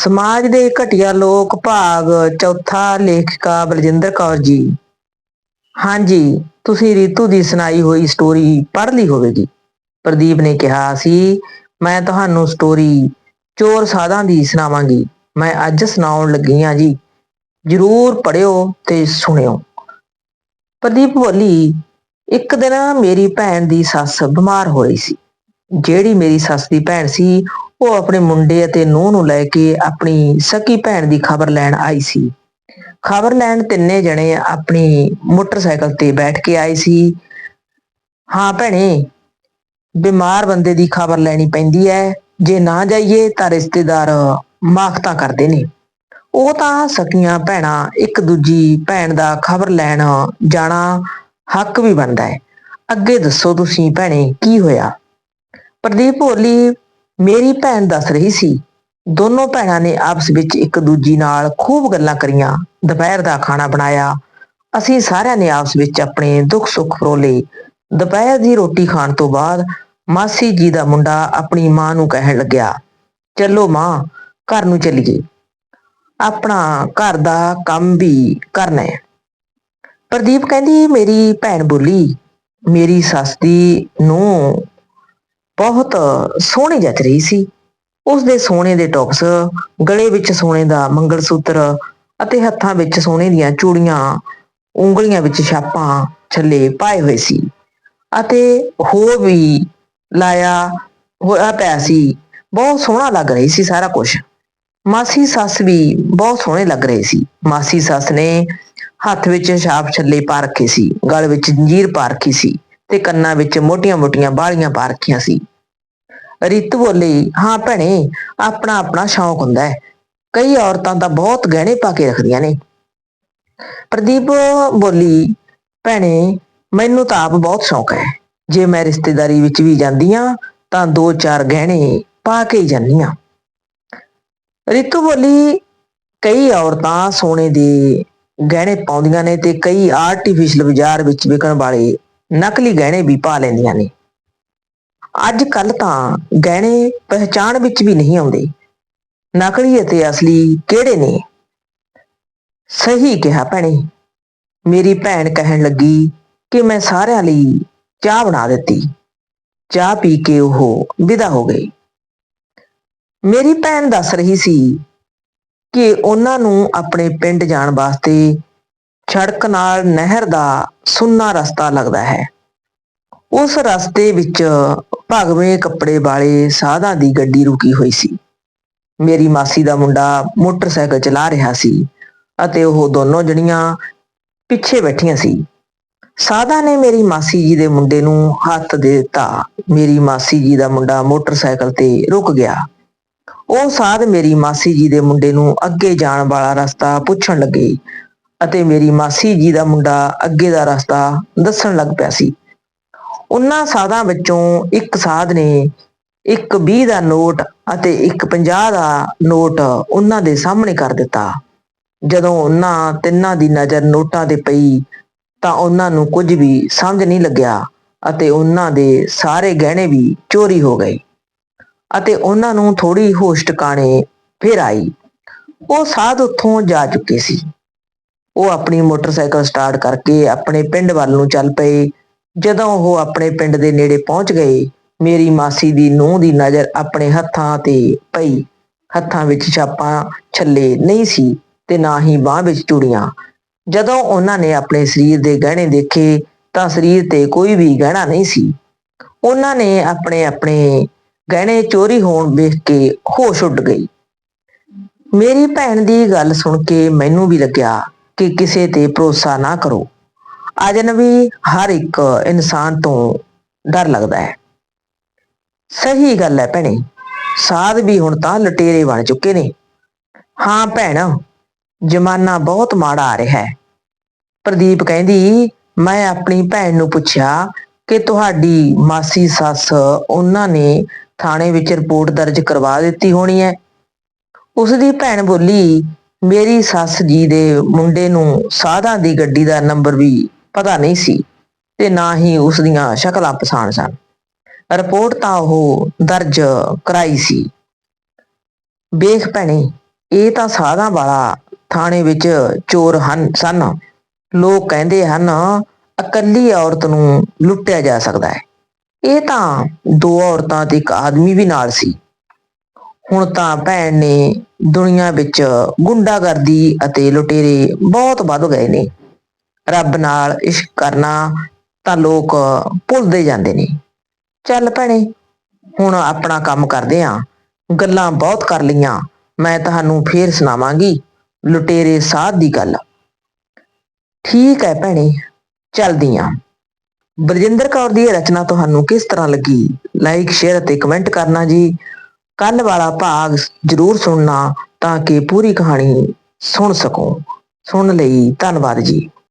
ਸਮਾਜ ਦੇ ਘਟੀਆ ਲੋਕ ਭਾਗ ਚੌਥਾ ਲੇਖਿਕਾ ਬਲਜਿੰਦਰ ਕੌਰ ਜੀ। ਹਾਂਜੀ, ਤੁਸੀਂ ਰੀਤੂ ਦੀ ਸੁਣਾਈ ਹੋਈ ਸਟੋਰੀ ਪੜ੍ਹ ਲਈ ਹੋਵੇਗੀ। ਪ੍ਰਦੀਪ ਨੇ ਕਿਹਾ ਸੀ, ਮੈਂ ਤੁਹਾਨੂੰ ਸਟੋਰੀ ਚੋਰ ਸਾਧਾਂ ਦੀ ਸੁਣਾਵਾਂਗੀ। ਮੈਂ ਅੱਜ ਸੁਣਾਉਣ ਲੱਗੀ ਹਾਂ ਜੀ। ਜਰੂਰ ਪੜਿਓ ਤੇ ਸੁਣਿਓ। ਪ੍ਰਦੀਪ ਬੋਲੀ, ਇੱਕ ਦਿਨ ਮੇਰੀ ਭੈਣ ਦੀ ਸੱਸ ਬਿਮਾਰ ਹੋਈ ਸੀ। ਜਿਹੜੀ ਮੇਰੀ ਸੱਸ ਦੀ ਭੈਣ ਸੀ, ਉਹ ਆਪਣੇ ਮੁੰਡੇ ਅਤੇ ਨੂੰਹ ਨੂੰ ਲੈ ਕੇ ਆਪਣੀ ਸਕੀ ਭੈਣ ਦੀ ਖਬਰ ਲੈਣ ਆਈ ਸੀ। ਖਬਰ ਲੈਣ ਤਿੰਨੇ ਜਣੇ ਆਪਣੀ ਮੋਟਰਸਾਈਕਲ ਤੇ ਬੈਠ ਕੇ ਆਏ ਸੀ। ਹਾਂ ਭੈਣੇ, ਬਿਮਾਰ ਬੰਦੇ ਦੀ ਖਬਰ ਲੈਣੀ ਪੈਂਦੀ ਹੈ ਜੇ ਨਾ ਜਾਈਏ ਤਾਂ ਰਿਸ਼ਤੇਦਾਰ ਮਾਖਤਾ ਕਰਦੇ ਨੇ। ਉਹ ਤਾਂ ਸਕੀਆਂ ਭੈਣਾਂ ਇੱਕ ਦੂਜੀ ਭੈਣ ਦਾ ਖਬਰ ਲੈਣ ਜਾਣਾ ਹੱਕ ਵੀ ਬਣਦਾ ਹੈ ਅੱਗੇ ਦੱਸੋ ਤੁਸੀਂ ਭੈਣੇ, ਕੀ ਹੋਇਆ? ਪ੍ਰਦੀਪ ਭੋਲੀ ਮੇਰੀ ਭੈਣ ਦੱਸ ਰਹੀ ਸੀ, ਦੋਨੋਂ ਭੈਣਾਂ ਨੇ ਆਪਸ ਵਿੱਚ ਇੱਕ ਦੂਜੀ ਨਾਲ ਖੂਬ ਗੱਲਾਂ ਕਰੀਆਂ, ਦੁਪਹਿਰ ਦਾ ਖਾਣਾ ਬਣਾਇਆ। ਅਸੀਂ ਸਾਰਿਆਂ ਨੇ ਆਪਸ ਵਿੱਚ ਆਪਣੇ ਦੁੱਖ ਸੁੱਖ ਫਰੋਲੇ ਦੁਪਹਿਰ ਦੀ ਰੋਟੀ ਖਾਣ ਤੋਂ ਬਾਅਦ ਮਾਸੀ ਜੀ ਦਾ ਮੁੰਡਾ ਆਪਣੀ ਮਾਂ ਨੂੰ ਕਹਿਣ ਲੱਗਿਆ, ਚਲੋ ਮਾਂ, ਘਰ ਨੂੰ ਚੱਲੀਏ। ਆਪਣਾ ਘਰ ਦਾ ਕੰਮ ਵੀ ਕਰਨਾ ਹੈ। ਪ੍ਰਦੀਪ ਕਹਿੰਦੀ, ਮੇਰੀ ਭੈਣ ਬੋਲੀ, ਮੇਰੀ ਸੱਸ ਦੀ ਨੂੰ ਬਹੁਤ ਸੋਹਣੀ ਜੱਚ ਰਹੀ ਸੀ। ਉਸ ਦੇ ਸੋਨੇ ਦੇ ਟੌਪਸ, ਗਲੇ ਵਿੱਚ ਸੋਨੇ ਦਾ ਮੰਗਲ ਸੂਤਰ ਅਤੇ ਹੱਥਾਂ ਵਿੱਚ ਸੋਨੇ ਦੀਆਂ ਚੂੜੀਆਂ, ਉਂਗਲੀਆਂ ਵਿੱਚ ਛਾਪਾਂ ਛੱਲੇ ਪਾਏ ਹੋਏ ਸੀ ਅਤੇ ਹੋ ਵੀ ਲਾਇਆ ਹੋਇਆ ਪਿਆ ਸੀ। ਬਹੁਤ ਸੋਹਣਾ ਲੱਗ ਰਹੀ ਸੀ ਸਾਰਾ ਕੁਝ ਮਾਸੀ ਸੱਸ ਵੀ ਬਹੁਤ ਸੋਹਣੇ ਲੱਗ ਰਹੇ ਸੀ। ਮਾਸੀ ਸੱਸ ਨੇ ਹੱਥ ਵਿੱਚ ਛਾਪ ਛੱਲੇ ਪਾ ਰੱਖੇ ਸੀ, ਗਲ ਵਿੱਚ ਜੰਜੀਰ ਪਾ ਰੱਖੀ ਸੀ ਤੇ ਕੰਨਾਂ ਵਿੱਚ ਮੋਟੀਆਂ-ਮੋਟੀਆਂ ਬਾਲੀਆਂ ਪਾ ਰੱਖੀਆਂ ਸੀ। ਰਿਤ ਬੋਲੀ, ਹਾਂ ਭੈਣੇ, ਆਪਣਾ ਆਪਣਾ ਸ਼ੌਂਕ ਹੁੰਦਾ ਹੈ। ਕਈ ਔਰਤਾਂ ਤਾਂ ਬਹੁਤ ਗਹਿਣੇ ਪਾ ਕੇ ਰੱਖਦੀਆਂ ਨੇ। ਪ੍ਰਦੀਪ ਬੋਲੀ, ਭੈਣੇ, ਮੈਨੂੰ ਤਾਂ ਆਪ ਬਹੁਤ ਸ਼ੌਂਕ ਹੈ। ਜੇ ਮੈਂ ਰਿਸ਼ਤੇਦਾਰੀ ਵਿੱਚ ਵੀ ਜਾਂਦੀ ਆ ਤਾਂ ਦੋ ਚਾਰ ਗਹਿਣੇ ਪਾ ਕੇ ਹੀ ਜਾਂਦੀ ਆ ਰਿਤੂ ਬੋਲੀ, ਕਈ ਔਰਤਾਂ ਸੋਨੇ ਦੇ ਗਹਿਣੇ ਪਾਉਂਦੀਆਂ ਨੇ ਤੇ ਕਈ ਆਰਟੀਫੀਸ਼ੀਅਲ ਬਾਜ਼ਾਰ ਵਿੱਚ ਵਿਕਣ ਵਾਲੇ ਨਕਲੀ ਗਹਿਣੇ ਵੀ ਪਾ ਲੈਂਦੀਆਂ ਨੇ। ਅੱਜ ਕੱਲ ਤਾਂ ਗਹਿਣੇ ਪਹਿਚਾਣ ਵਿੱਚ ਵੀ ਨਹੀਂ ਆਉਂਦੇ। ਨਕਲੀ ਅਤੇ ਅਸਲੀ ਕਿਹੜੇ ਨੇ? ਸਹੀ ਕਿਹਾ ਭੈਣੇ। ਮੇਰੀ ਭੈਣ ਕਹਿਣ ਲੱਗੀ ਕਿ ਮੈਂ ਸਾਰਿਆਂ ਲਈ ਚਾਹ ਬਣਾ ਦਿੱਤੀ। ਚਾਹ ਪੀ ਕੇ ਉਹ ਵਿਦਾ ਹੋ ਗਏ। ਮੇਰੀ ਭੈਣ ਦੱਸ ਰਹੀ ਸੀ ਕਿ ਉਹਨਾਂ ਨੂੰ ਆਪਣੇ ਪਿੰਡ ਜਾਣ ਵਾਸਤੇ ਸੜਕ ਨਾਲ ਨਹਿਰ ਦਾ ਸੁੰਨਾ ਰਸਤਾ ਲੱਗਦਾ ਹੈ। ਉਸ ਰਸਤੇ ਵਿੱਚ ਭਗਵੇਂ ਕੱਪੜੇ ਵਾਲੇ ਸਾਧਾਂ ਦੀ ਗੱਡੀ ਰੁਕੀ ਹੋਈ ਸੀ। ਮੇਰੀ ਮਾਸੀ ਦਾ ਮੁੰਡਾ ਮੋਟਰਸਾਈਕਲ ਚਲਾ ਰਿਹਾ ਸੀ ਅਤੇ ਉਹ ਦੋਨੋਂ ਜਣੀਆਂ ਪਿੱਛੇ ਬੈਠੀਆਂ ਸੀ। ਸਾਧਾ ਨੇ ਮੇਰੀ ਮਾਸੀ ਜੀ ਦੇ ਮੁੰਡੇ ਨੂੰ ਹੱਥ ਦੇ ਦਿੱਤਾ। ਮੇਰੀ ਮਾਸੀ ਜੀ ਦਾ ਮੁੰਡਾ ਮੋਟਰਸਾਈਕਲ ਤੇ ਰੁਕ ਗਿਆ। ਉਹ ਸਾਧ ਮੇਰੀ ਮਾਸੀ ਜੀ ਦੇ ਮੁੰਡੇ ਨੂੰ ਅੱਗੇ ਜਾਣ ਵਾਲਾ ਰਸਤਾ ਪੁੱਛਣ ਲੱਗੇ ਅਤੇ ਮੇਰੀ ਮਾਸੀ ਜੀ ਦਾ ਮੁੰਡਾ ਅੱਗੇ ਦਾ ਰਸਤਾ ਦੱਸਣ ਲੱਗ ਪਿਆ ਸੀ। ਉਹਨਾਂ ਸਾਧਾਂ ਵਿੱਚੋਂ ਇੱਕ ਸਾਧ ਨੇ, ਇੱਕ 20 ਦਾ ਨੋਟ ਅਤੇ ਇੱਕ 50 ਦਾ ਨੋਟ ਉਹਨਾਂ ਦੇ ਸਾਹਮਣੇ ਕਰ ਦਿੱਤਾ। ਜਦੋਂ ਉਹਨਾਂ ਤਿੰਨਾਂ ਦੀ ਨਜ਼ਰ ਨੋਟਾਂ ਤੇ ਪਈ, ਤਾਂ ਉਹਨਾਂ ਨੂੰ ਕੁਝ ਵੀ ਸਮਝ ਨਹੀਂ ਲੱਗਿਆ ਅਤੇ ਉਹਨਾਂ ਦੇ ਸਾਰੇ ਗਹਿਣੇ ਵੀ ਚੋਰੀ ਹੋ ਗਏ ਅਤੇ ਉਹਨਾਂ ਨੂੰ ਥੋੜੀ ਹੋਸ਼ ਟਿਕਾਣੇ ਫਿਰ ਆਈ। ਉਹ ਸਾਧ ਉੱਥੋਂ ਜਾ ਚੁੱਕੇ ਸੀ। ਉਹ ਆਪਣੀ ਮੋਟਰਸਾਈਕਲ ਸਟਾਰਟ ਕਰਕੇ ਆਪਣੇ ਪਿੰਡ ਵੱਲ ਨੂੰ ਚੱਲ ਪਏ ਜਦੋਂ ਉਹ ਆਪਣੇ ਪਿੰਡ ਦੇ ਨੇੜੇ ਪਹੁੰਚ ਗਏ, ਮੇਰੀ ਮਾਸੀ ਦੀ ਨੂੰਹ ਦੀ ਨਜ਼ਰ ਆਪਣੇ ਹੱਥਾਂ ਤੇ ਪਈ। ਹੱਥਾਂ ਵਿੱਚ ਛਾਪਾਂ ਛੱਲੇ ਨਹੀਂ ਸੀ ਤੇ ਨਾ ਹੀ ਬਾਹ ਵਿੱਚ ਚੂੜੀਆਂ। ਜਦੋਂ ਉਹਨਾਂ ਨੇ ਆਪਣੇ ਸਰੀਰ ਦੇ ਗਹਿਣੇ ਦੇਖੇ, ਤਾਂ ਸਰੀਰ ਤੇ ਕੋਈ ਵੀ ਗਹਿਣਾ ਨਹੀਂ ਸੀ। ਉਹਨਾਂ ਨੇ ਆਪਣੇ ਆਪਣੇ ਗਹਿਣੇ ਚੋਰੀ ਹੋਣ ਵੇਖ ਕੇ ਹੋਸ਼ ਉੱਡ ਗਈ। ਮੇਰੀ ਭੈਣ ਦੀ ਗੱਲ ਸੁਣ ਕੇ ਮੈਨੂੰ ਵੀ ਲੱਗਿਆ ਕਿ ਕਿਸੇ ਤੇ ਭਰੋਸਾ ਨਾ ਕਰੋ। ਅਜਨਬੀ ਹਰ ਇੱਕ ਇਨਸਾਨ ਤੋਂ ਡਰ ਲੱਗਦਾ ਹੈ। ਸਹੀ ਗੱਲ ਹੈ ਭੈਣੇ, ਸਾਧ ਵੀ ਹੁਣ ਤਾਂ ਲਟੇਰੇ ਬਣ ਚੁੱਕੇ ਨੇ। ਹਾਂ ਭੈਣ, ਜ਼ਮਾਨਾ ਬਹੁਤ ਮਾੜਾ ਆ ਰਿਹਾ ਹੈ। ਪ੍ਰਦੀਪ ਕਹਿੰਦੀ, ਮੈਂ ਆਪਣੀ ਭੈਣ ਨੂੰ ਪੁੱਛਿਆ ਕਿ ਤੁਹਾਡੀ ਮਾਸੀ ਸੱਸ ਉਹਨਾਂ ਨੇ ਥਾਣੇ ਵਿੱਚ ਰਿਪੋਰਟ ਦਰਜ ਕਰਵਾ ਦਿੱਤੀ ਹੋਣੀ ਹੈ। ਉਸ ਦੀ ਭੈਣ ਬੋਲੀ, ਮੇਰੀ ਸੱਸ ਜੀ ਦੇ ਮੁੰਡੇ ਨੂੰ ਸਾਧਾਂ ਦੀ ਗੱਡੀ ਦਾ ਨੰਬਰ ਵੀ ਪਤਾ ਨਹੀਂ ਸੀ ਤੇ ਨਾ ਹੀ ਉਸ ਦੀਆਂ ਸ਼ਕਲਾਂ ਪਛਾਣ ਸਨ। ਰਿਪੋਰਟ ਤਾਂ ਉਹ ਦਰਜ ਕਰਾਈ ਸੀ। ਵੇਖ ਭੈਣੇ, ਇਹ ਤਾਂ ਸਾਧਾਂ ਵਾਲਾ ਥਾਣੇ ਵਿੱਚ ਚੋਰ ਹਨ ਸਨ। ਲੋਕ ਕਹਿੰਦੇ ਹਨ, ਇਕੱਲੀ ਔਰਤ ਨੂੰ ਲੁੱਟਿਆ ਜਾ ਸਕਦਾ ਹੈ। ਇਹ ਤਾਂ ਦੋ ਔਰਤਾਂ ਤੇ ਇੱਕ ਆਦਮੀ ਵੀ ਨਾਲ ਸੀ। ਹੁਣ ਤਾਂ ਭੈਣ ਨੇ ਦੁਨੀਆ ਵਿੱਚ ਗੁੰਡਾਗਰਦੀ ਅਤੇ ਲੁਟੇਰੇ ਬਹੁਤ ਵੱਧ ਗਏ ਨੇ। ਰੱਬ ਨਾਲ ਇਸ਼ਕ ਕਰਨਾ ਤਾਂ ਲੋਕ ਭੁੱਲਦੇ ਜਾਂਦੇ ਨੇ। ਚੱਲ ਭੈਣੇ, ਹੁਣ ਆਪਣਾ ਕੰਮ ਕਰਦੇ ਆਂ। ਗੱਲਾਂ ਬਹੁਤ ਕਰ ਲਈਆਂ, ਮੈਂ ਤੁਹਾਨੂੰ ਫੇਰ ਸੁਣਾਵਾਂਗੀ ਲੁਟੇਰੇ ਸਾਧ ਦੀ ਗੱਲ। ਠੀਕ ਹੈ ਭੈਣੇ, ਚੱਲਦੀ ਆਂ। ਬਲਜਿੰਦਰ ਕੌਰ ਦੀ ਇਹ ਰਚਨਾ ਤੁਹਾਨੂੰ ਕਿਸ ਤਰ੍ਹਾਂ ਲੱਗੀ? ਲਾਈਕ ਸ਼ੇਅਰ ਅਤੇ ਕਮੈਂਟ ਕਰਨਾ ਜੀ। ਕੱਲ ਵਾਲਾ ਭਾਗ ਜਰੂਰ ਸੁਣਨਾ ਤਾਂ ਕਿ ਪੂਰੀ ਕਹਾਣੀ ਸੁਣ ਸਕੋ। ਸੁਣ ਲਈ, ਧੰਨਵਾਦ ਜੀ।